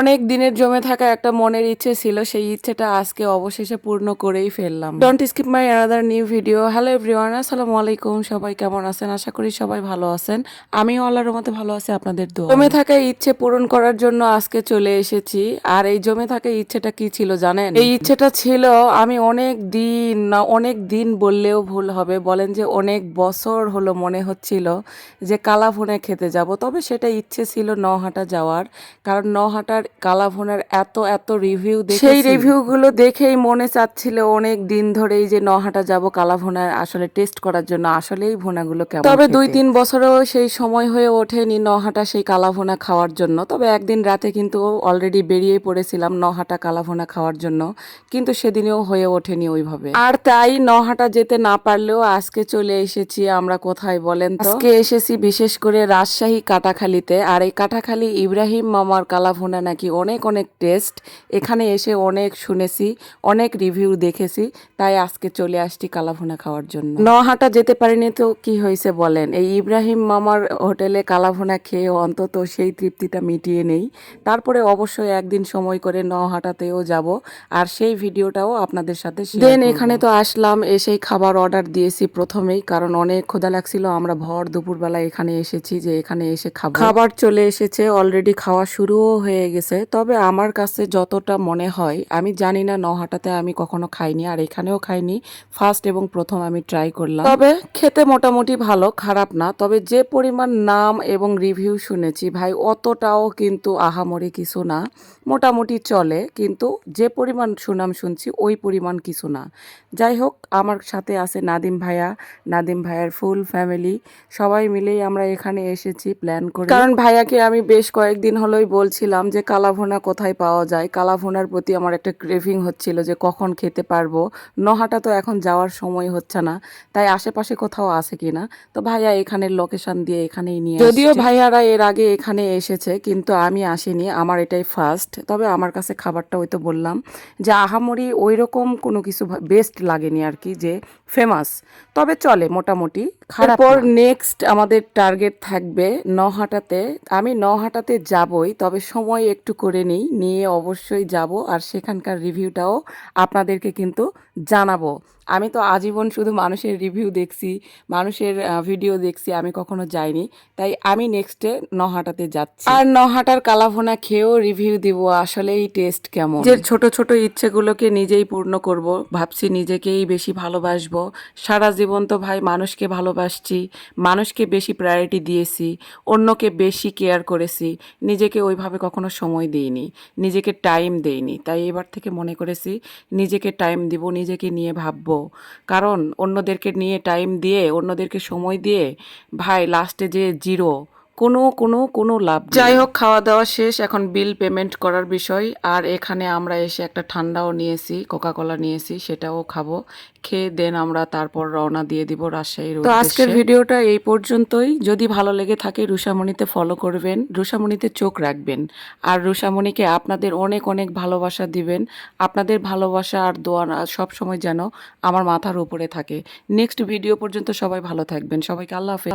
অনেক দিনের জমে থাকা একটা মনের ইচ্ছে ছিল, সেই ইচ্ছেটা আজকে অবশেষে পূর্ণ করেই ফেললাম। Don't skip my another new video hello everyone আসসালামু আলাইকুম। সবাই কেমন আছেন? আশা করি সবাই ভালো আছেন। আমিও আল্লাহর মতো ভালো আছি, আপনাদের দোয়া। জমে থাকা ইচ্ছে পূরণ করার জন্য আজকে চলে এসেছি। আর এই জমে থাকা ইচ্ছেটা কি ছিল জানেন? এই ইচ্ছেটা ছিল, আমি অনেক দিন না, অনেক দিন বললেও ভুল হবে। বলেন যে অনেক বছর হলো মনে হচ্ছিল যে কালাভুনে খেতে যাব। তবে সেটা ইচ্ছে ছিল নহাটা যাওয়ার। কারণ নহাটার কালাভুনের এত এত রিভিউ দেখে সেই রিভিউগুলো দেখেই মনে চাচ্ছিল অনেক দিন ধরেই যে নহাটা যাব কালাভুনার আসলে টেস্ট করার জন্য। আসলেই ভুনাগুলো কেমন তবে দুই তিন বছরেও সেই সময় হয়ে ওঠেনি নহাটা সেই কালাভুনা খাওয়ার জন্য। তবে একদিন রাতে কিন্তু অলরেডি বেরিয়ে পড়েছিলাম নহাটা কালাভুনা খাওয়ার জন্য। কিন্তু সেদিনেও হয়ে ওঠেনি ওইভাবে। আর তাই নহাটা যেতে না পারলেও আজকে চলে এসেছি আমরা কোথায় বলেন তো? আজকে এসেছি বিশেষ করে রাজশাহী কাটাখালীতে। আর এই কাটাখালী ইব্রাহিম মামার কালাভুনা নাকি অনেক অনেক টেস্ট। এখানে এসে অনেক শুনেছি অনেক রিভিউ দেখেছি। তাই আজকে চলে আসছি কালাভুনা খাওয়ার জন্য। নহাটা যেতে পারিনি তো কি হয়েছে বলেন? এই ইব্রাহিম মামার হোটেলে কালাভুনা খেয়ে অন্তত সেই তৃপ্তিটা মিটিয়ে নেই। তারপরে অবশ্যই একদিন সময় করে নহাটাতেও যাব। আর সেই ভিডিওটাও আপনাদের সাথে দেন এখানে তো আসলাম এসেই খাবার অর্ডার দিয়েছি প্রথমেই কারণ অনেক ক্ষুধা লাগছিল। আমরা ভর দুপুরবেলা এখানে এসেছি যে এখানে এসে খাব। খাবার চলে এসেছে অলরেডি খাওয়া শুরুও হয়ে গেছে। তবে আমার কাছে যতটা মনে হয়, আমি জানি না নহাটাতে আমি কখনো খাইনি, আর এখানেও খাইনি। ফার্স্ট এবং প্রথম আমি ট্রাই করলাম। তবে খেতে মোটামুটি ভালো, খারাপ না। তবে যে পরিমাণ নাম এবং রিভিউ শুনেছি, ভাই, অতটাও কিন্তু আহামরি কিছু না। মোটামুটি চলে, কিন্তু যে পরিমাণ সুনাম শুনছি, ওই পরিমাণ কিছু না। যাই হোক, আমার সাথে আছে নাদিম ভাইয়া। নাদিম ভাইয়ার ফুল ফ্যামিলি সবাই মিলেই আমরা এখানে এসেছি প্ল্যান করে। কারণ ভাইয়াকে আমি বেশ কয়েকদিন হলোই বলছিলাম যে কালাভুনা কোথায় পাওয়া যায়? কালাভোনার প্রতি আমার একটা ক্রেভিং হচ্ছিল যে কখন খেতে পারব। নহাটা তো এখন যাওয়ার সময় হচ্ছে না। তাই আশেপাশে কোথাও আছে কি না তো ভাইয়া এখানের লোকেশন দিয়ে এখানেই নিয়ে যদিও ভাইয়ারা এর আগে এখানে এসেছে, কিন্তু আমি আসিনি। আমার এটাই ফার্স্ট তবে আমার কাছে খাবারটা ওই তো বললাম যে আহামরি ওই রকম কোনো কিছু বেস্ট লাগেনি আর কি, যে ফেমাস তবে চলে মোটামুটি। তারপর নেক্সট আমাদের টার্গেট থাকবে নহাটাতে আমি নহাটাতে যাবই তবে সময় একটু করে নিই নিয়ে অবশ্যই যাব আর সেখানকার রিভিউটাও আপনাদেরকে কিন্তু জানাব। আমি তো আজীবন শুধু মানুষের রিভিউ দেখছি মানুষের ভিডিও দেখছি আমি কখনো যাইনি। তাই আমি নেক্সটে নহাটাতে যাচ্ছি। আর নহাটার কালাভোনা খেয়েও রিভিউ দিব আসলে এই টেস্ট কেমন? যে ছোট ছোট ইচ্ছেগুলোকে নিজেই পূর্ণ করব ভাবছি নিজেকেই বেশি ভালোবাসবো। সারা জীবন তো ভাই মানুষকে ভালোবাসছি, মানুষকে বেশি প্রায়োরিটি দিয়েছি, অন্যকে বেশি কেয়ার করেছি, নিজেকে ওইভাবে কখনো সময় দিইনি, নিজেকে টাইম দেইনি। তাই এবার থেকে মনে করেছি, নিজেকে টাইম দিব, নিজেকে নিয়ে ভাবব। কারণ অন্যদেরকে নিয়ে টাইম দিয়ে, অন্যদেরকে সময় দিয়ে, ভাই লাস্টে যে জিরো কোনো কোনো কোনো লাভ যাই হোক খাওয়া দাওয়া শেষ। এখন বিল পেমেন্ট করার বিষয়। আর এখানে আমরা এসে একটা ঠান্ডাও নিয়েছি কোকা কোলা নিয়েছি সেটাও খাব। খেয়ে দেন আমরা তারপর রওনা দিয়ে দিব রাজশাহীর তো আজকের ভিডিওটা এই পর্যন্তই। যদি ভালো লেগে থাকে রুষামণিতে ফলো করবেন রুষামণিতে চোখ রাখবেন। আর রুষামণিকে আপনাদের অনেক অনেক ভালোবাসা দিবেন। আপনাদের ভালোবাসা আর দোয়া সব সময় যেন আমার মাথার উপরে থাকে। নেক্সট ভিডিও পর্যন্ত সবাই ভালো থাকবেন। সবাইকে আল্লাহ হাফেজ।